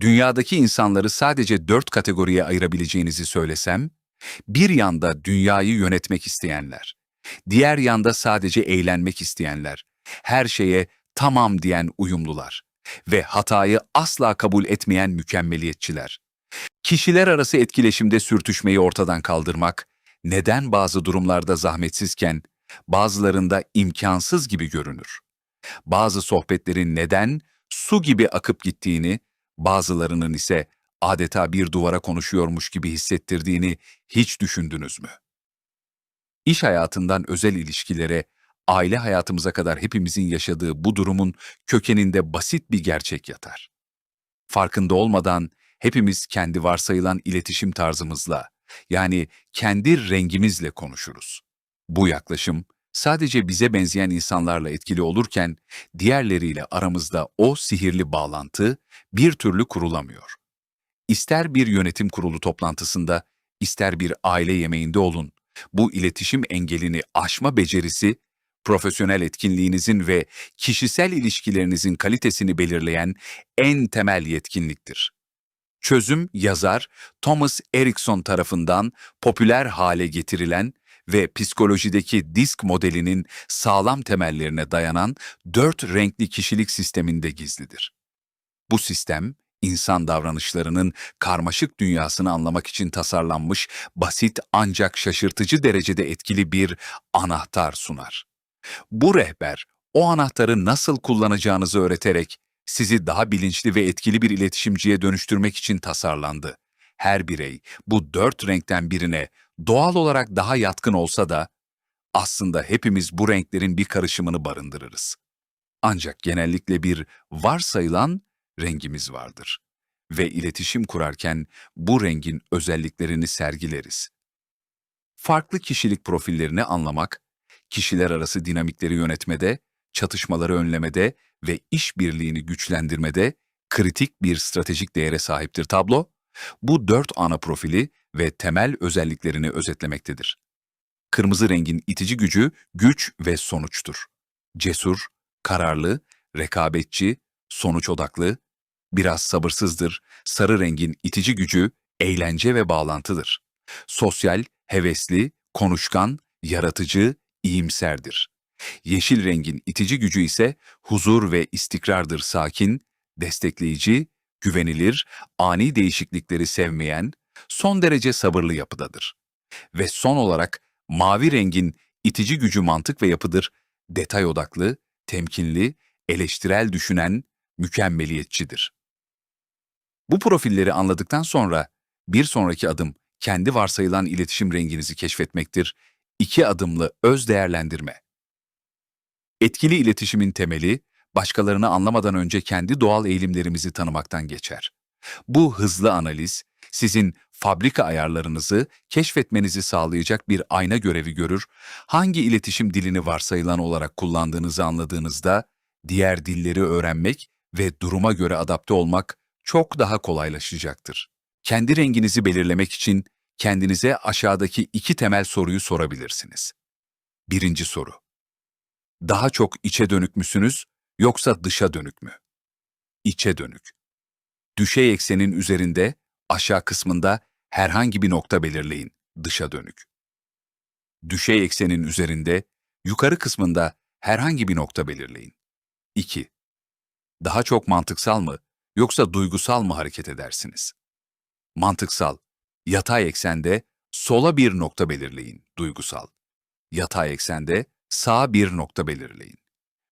dünyadaki insanları sadece dört kategoriye ayırabileceğinizi söylesem, bir yanda dünyayı yönetmek isteyenler, diğer yanda sadece eğlenmek isteyenler, her şeye tamam diyen uyumlular ve hatayı asla kabul etmeyen mükemmeliyetçiler. Kişiler arası etkileşimde sürtüşmeyi ortadan kaldırmak, neden bazı durumlarda zahmetsizken, bazılarında imkansız gibi görünür? Bazı sohbetlerin neden su gibi akıp gittiğini, bazılarının ise adeta bir duvara konuşuyormuş gibi hissettirdiğini hiç düşündünüz mü? İş hayatından özel ilişkilere, aile hayatımıza kadar hepimizin yaşadığı bu durumun kökeninde basit bir gerçek yatar. Farkında olmadan hepimiz kendi varsayılan iletişim tarzımızla, yani kendi rengimizle konuşuruz. Bu yaklaşım sadece bize benzeyen insanlarla etkili olurken diğerleriyle aramızda o sihirli bağlantı bir türlü kurulamıyor. İster bir yönetim kurulu toplantısında, ister bir aile yemeğinde olun, bu iletişim engelini aşma becerisi, profesyonel etkinliğinizin ve kişisel ilişkilerinizin kalitesini belirleyen en temel yetkinliktir. Çözüm yazar Thomas Erikson tarafından popüler hale getirilen ve psikolojideki disk modelinin sağlam temellerine dayanan dört renkli kişilik sisteminde gizlidir. Bu sistem, insan davranışlarının karmaşık dünyasını anlamak için tasarlanmış, basit ancak şaşırtıcı derecede etkili bir anahtar sunar. Bu rehber, o anahtarı nasıl kullanacağınızı öğreterek sizi daha bilinçli ve etkili bir iletişimciye dönüştürmek için tasarlandı. Her birey bu dört renkten birine doğal olarak daha yatkın olsa da aslında hepimiz bu renklerin bir karışımını barındırırız. Ancak genellikle bir varsayılan rengimiz vardır ve iletişim kurarken bu rengin özelliklerini sergileriz. Farklı kişilik profillerini anlamak, kişiler arası dinamikleri yönetmede, çatışmaları önlemede ve işbirliğini güçlendirmede kritik bir stratejik değere sahiptir tablo. Bu dört ana profili ve temel özelliklerini özetlemektedir. Kırmızı rengin itici gücü güç ve sonuçtur. Cesur, kararlı, rekabetçi, sonuç odaklı, biraz sabırsızdır. Sarı rengin itici gücü eğlence ve bağlantıdır. Sosyal, hevesli, konuşkan, yaratıcı, iyimserdir. Yeşil rengin itici gücü ise huzur ve istikrardır sakin, destekleyici, güvenilir, ani değişiklikleri sevmeyen, son derece sabırlı yapıdadır. Ve son olarak mavi rengin itici gücü mantık ve yapıdır, detay odaklı, temkinli, eleştirel düşünen, mükemmeliyetçidir. Bu profilleri anladıktan sonra bir sonraki adım kendi varsayılan iletişim renginizi keşfetmektir. İki adımlı öz değerlendirme. Etkili iletişimin temeli, başkalarını anlamadan önce kendi doğal eğilimlerimizi tanımaktan geçer. Bu hızlı analiz, sizin fabrika ayarlarınızı keşfetmenizi sağlayacak bir ayna görevi görür, hangi iletişim dilini varsayılan olarak kullandığınızı anladığınızda, diğer dilleri öğrenmek ve duruma göre adapte olmak çok daha kolaylaşacaktır. Kendi renginizi belirlemek için kendinize aşağıdaki iki temel soruyu sorabilirsiniz. Birinci soru. Daha çok içe dönük müsünüz yoksa dışa dönük mü? İçe dönük. Düşey eksenin üzerinde, aşağı kısmında herhangi bir nokta belirleyin, dışa dönük. Düşey eksenin üzerinde, yukarı kısmında herhangi bir nokta belirleyin. 2. Daha çok mantıksal mı yoksa duygusal mı hareket edersiniz? Mantıksal. Yatay eksende sola bir nokta belirleyin, duygusal. Yatay eksende sağa bir nokta belirleyin.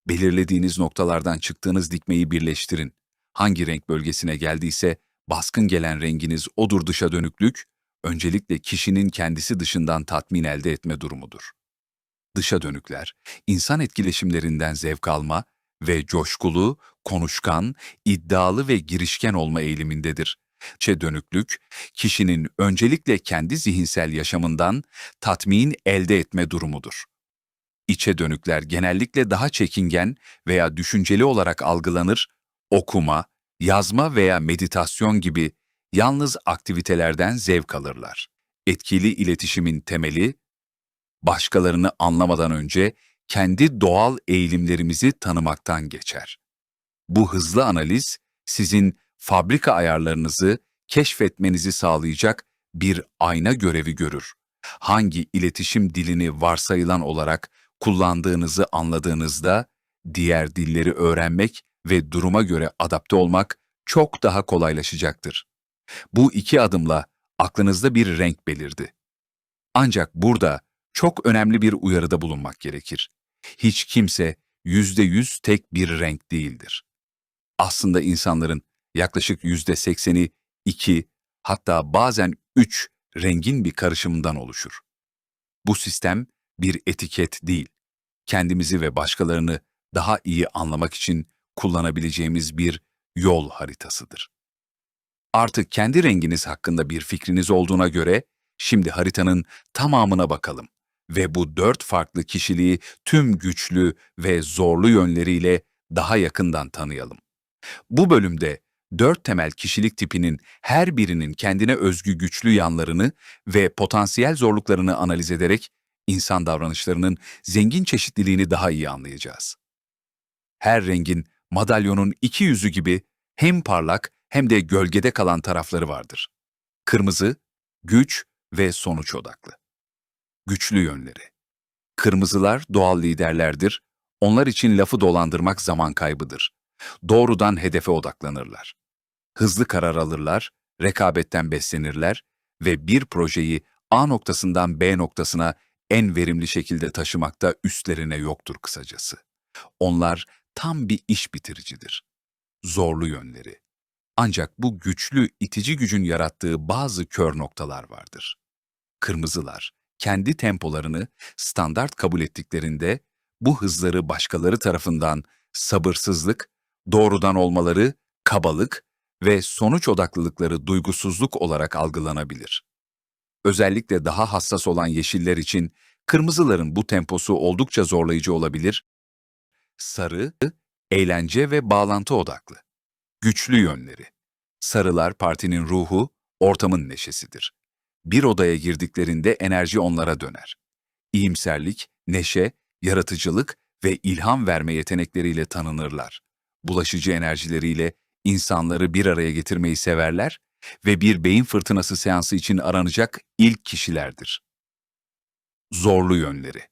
Belirlediğiniz noktalardan çıktığınız dikmeyi birleştirin. Hangi renk bölgesine geldiyse baskın gelen renginiz odur dışa dönüklük, öncelikle kişinin kendisi dışından tatmin elde etme durumudur. Dışa dönükler, insan etkileşimlerinden zevk alma ve coşkulu, konuşkan, iddialı ve girişken olma eğilimindedir. İçe dönüklük, kişinin öncelikle kendi zihinsel yaşamından tatmin elde etme durumudur. İçe dönükler genellikle daha çekingen veya düşünceli olarak algılanır, okuma, yazma veya meditasyon gibi yalnız aktivitelerden zevk alırlar. Etkili iletişimin temeli, başkalarını anlamadan önce kendi doğal eğilimlerimizi tanımaktan geçer. Bu hızlı analiz, sizin fabrika ayarlarınızı keşfetmenizi sağlayacak bir ayna görevi görür. Hangi iletişim dilini varsayılan olarak kullandığınızı anladığınızda diğer dilleri öğrenmek ve duruma göre adapte olmak çok daha kolaylaşacaktır. Bu iki adımla aklınızda bir renk belirdi. Ancak burada çok önemli bir uyarıda bulunmak gerekir. Hiç kimse yüzde yüz tek bir renk değildir. Aslında insanların yaklaşık yüzde sekseni iki, hatta bazen üç rengin bir karışımından oluşur. Bu sistem bir etiket değil, kendimizi ve başkalarını daha iyi anlamak için kullanabileceğimiz bir yol haritasıdır. Artık kendi renginiz hakkında bir fikriniz olduğuna göre şimdi haritanın tamamına bakalım ve bu dört farklı kişiliği tüm güçlü ve zorlu yönleriyle daha yakından tanıyalım. Bu bölümde dört temel kişilik tipinin her birinin kendine özgü güçlü yanlarını ve potansiyel zorluklarını analiz ederek insan davranışlarının zengin çeşitliliğini daha iyi anlayacağız. Her rengin madalyonun iki yüzü gibi hem parlak hem de gölgede kalan tarafları vardır. Kırmızı, güç ve sonuç odaklı. Güçlü yönleri. Kırmızılar doğal liderlerdir. Onlar için lafı dolandırmak zaman kaybıdır. Doğrudan hedefe odaklanırlar. Hızlı karar alırlar, rekabetten beslenirler ve bir projeyi A noktasından B noktasına en verimli şekilde taşımakta üstlerine yoktur kısacası. Onlar tam bir iş bitiricidir. Zorlu yönleri. Ancak bu güçlü, itici gücün yarattığı bazı kör noktalar vardır. Kırmızılar, kendi tempolarını standart kabul ettiklerinde bu hızları başkaları tarafından sabırsızlık, doğrudan olmaları, kabalık ve sonuç odaklılıkları duygusuzluk olarak algılanabilir. Özellikle daha hassas olan yeşiller için kırmızıların bu temposu oldukça zorlayıcı olabilir. Sarı, eğlence ve bağlantı odaklı. Güçlü yönleri. Sarılar partinin ruhu, ortamın neşesidir. Bir odaya girdiklerinde enerji onlara döner. İyimserlik, neşe, yaratıcılık ve ilham verme yetenekleriyle tanınırlar. Bulaşıcı enerjileriyle insanları bir araya getirmeyi severler ve bir beyin fırtınası seansı için aranacak ilk kişilerdir. Zorlu yönleri.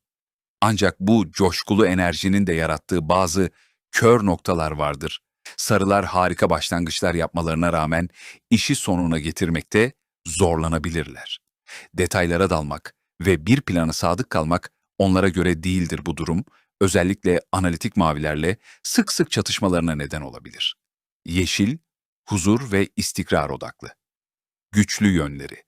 Ancak bu coşkulu enerjinin de yarattığı bazı kör noktalar vardır. Sarılar harika başlangıçlar yapmalarına rağmen işi sonuna getirmekte zorlanabilirler. Detaylara dalmak ve bir plana sadık kalmak onlara göre değildir bu durum, özellikle analitik mavilerle sık sık çatışmalarına neden olabilir. Yeşil, huzur ve istikrar odaklı. Güçlü yönleri.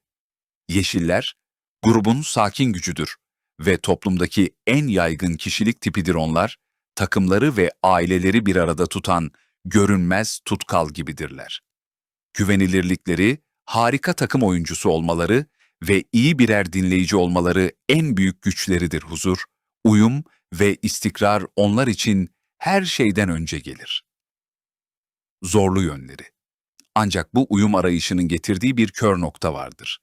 Yeşiller, grubun sakin gücüdür ve toplumdaki en yaygın kişilik tipidir onlar, takımları ve aileleri bir arada tutan görünmez tutkal gibidirler. Güvenilirlikleri, harika takım oyuncusu olmaları ve iyi birer dinleyici olmaları en büyük güçleridir huzur, uyum ve istikrar onlar için her şeyden önce gelir. Zorlu yönleri. Ancak bu uyum arayışının getirdiği bir kör nokta vardır.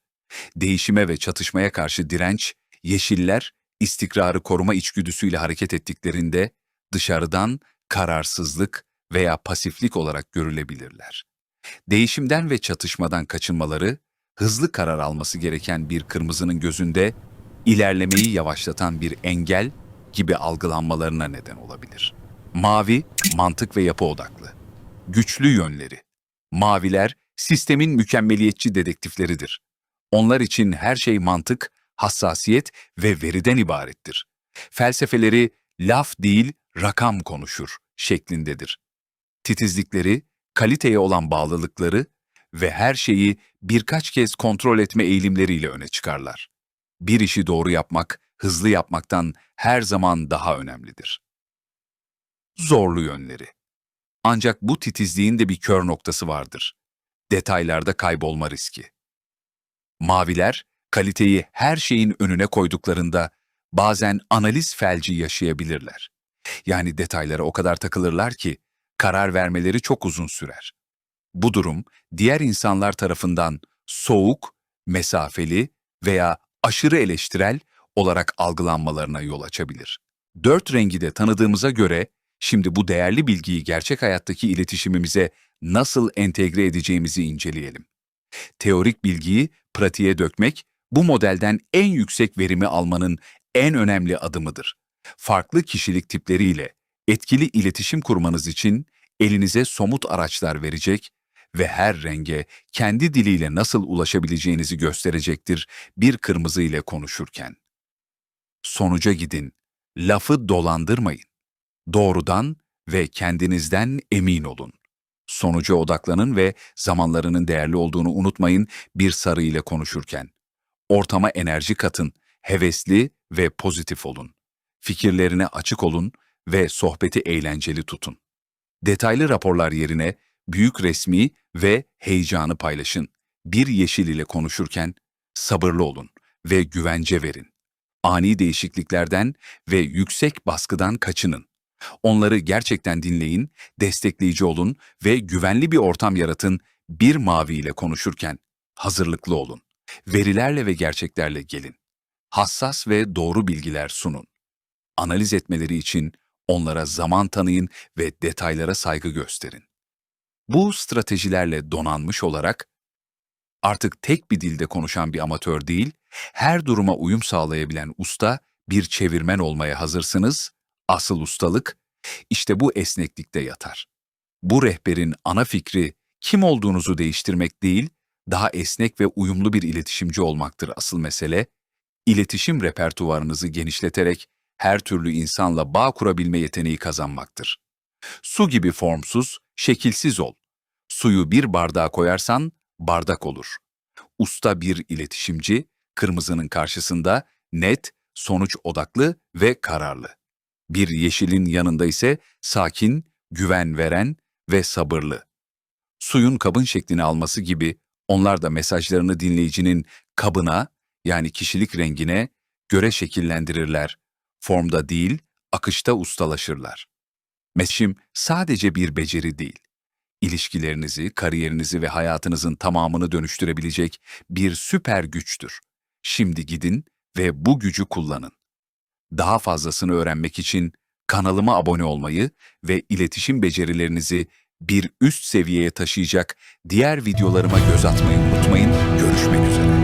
Değişime ve çatışmaya karşı direnç, yeşiller istikrarı koruma içgüdüsüyle hareket ettiklerinde dışarıdan kararsızlık veya pasiflik olarak görülebilirler. Değişimden ve çatışmadan kaçınmaları, hızlı karar alması gereken bir kırmızının gözünde ilerlemeyi yavaşlatan bir engel gibi algılanmalarına neden olabilir. Mavi, mantık ve yapı odaklı. Güçlü yönleri. Maviler, sistemin mükemmeliyetçi dedektifleridir. Onlar için her şey mantık, hassasiyet ve veriden ibarettir. Felsefeleri laf değil, rakam konuşur şeklindedir. Titizlikleri, kaliteye olan bağlılıkları ve her şeyi birkaç kez kontrol etme eğilimleriyle öne çıkarlar. Bir işi doğru yapmak, hızlı yapmaktan her zaman daha önemlidir. Zorlu yönleri. Ancak bu titizliğin de bir kör noktası vardır. Detaylarda kaybolma riski. Maviler, kaliteyi her şeyin önüne koyduklarında bazen analiz felci yaşayabilirler. Yani detaylara o kadar takılırlar ki karar vermeleri çok uzun sürer. Bu durum diğer insanlar tarafından soğuk, mesafeli veya aşırı eleştirel olarak algılanmalarına yol açabilir. Dört rengi de tanıdığımıza göre Şimdi bu değerli bilgiyi gerçek hayattaki iletişimimize nasıl entegre edeceğimizi inceleyelim. Teorik bilgiyi pratiğe dökmek, bu modelden en yüksek verimi almanın en önemli adımıdır. Farklı kişilik tipleriyle etkili iletişim kurmanız için elinize somut araçlar verecek ve her renge kendi diliyle nasıl ulaşabileceğinizi gösterecektir bir kırmızı ile konuşurken. Sonuca gidin, lafı dolandırmayın. Doğrudan ve kendinizden emin olun. Sonuca odaklanın ve zamanlarının değerli olduğunu unutmayın bir sarı ile konuşurken. Ortama enerji katın, hevesli ve pozitif olun. Fikirlerine açık olun ve sohbeti eğlenceli tutun. Detaylı raporlar yerine büyük resmi ve heyecanı paylaşın. Bir yeşil ile konuşurken sabırlı olun ve güvence verin. Ani değişikliklerden ve yüksek baskıdan kaçının. Onları gerçekten dinleyin, destekleyici olun ve güvenli bir ortam yaratın. Bir mavi ile konuşurken hazırlıklı olun. Verilerle ve gerçeklerle gelin. Hassas ve doğru bilgiler sunun. Analiz etmeleri için onlara zaman tanıyın ve detaylara saygı gösterin. Bu stratejilerle donanmış olarak artık tek bir dilde konuşan bir amatör değil, her duruma uyum sağlayabilen usta bir çevirmen olmaya hazırsınız. Asıl ustalık işte bu esneklikte yatar. Bu rehberin ana fikri kim olduğunuzu değiştirmek değil, daha esnek ve uyumlu bir iletişimci olmaktır asıl mesele. İletişim repertuarınızı genişleterek her türlü insanla bağ kurabilme yeteneği kazanmaktır. Su gibi formsuz, şekilsiz ol. Suyu bir bardağa koyarsan bardak olur. Usta bir iletişimci, kırmızının karşısında net, sonuç odaklı ve kararlı. Bir yeşilin yanında ise sakin, güven veren ve sabırlı. Suyun kabın şeklini alması gibi onlar da mesajlarını dinleyicinin kabına yani kişilik rengine göre şekillendirirler. Formda değil, akışta ustalaşırlar. Meşim sadece bir beceri değil. İlişkilerinizi, kariyerinizi ve hayatınızın tamamını dönüştürebilecek bir süper güçtür. Şimdi gidin ve bu gücü kullanın. Daha fazlasını öğrenmek için kanalıma abone olmayı ve iletişim becerilerinizi bir üst seviyeye taşıyacak diğer videolarıma göz atmayı unutmayın. Görüşmek üzere.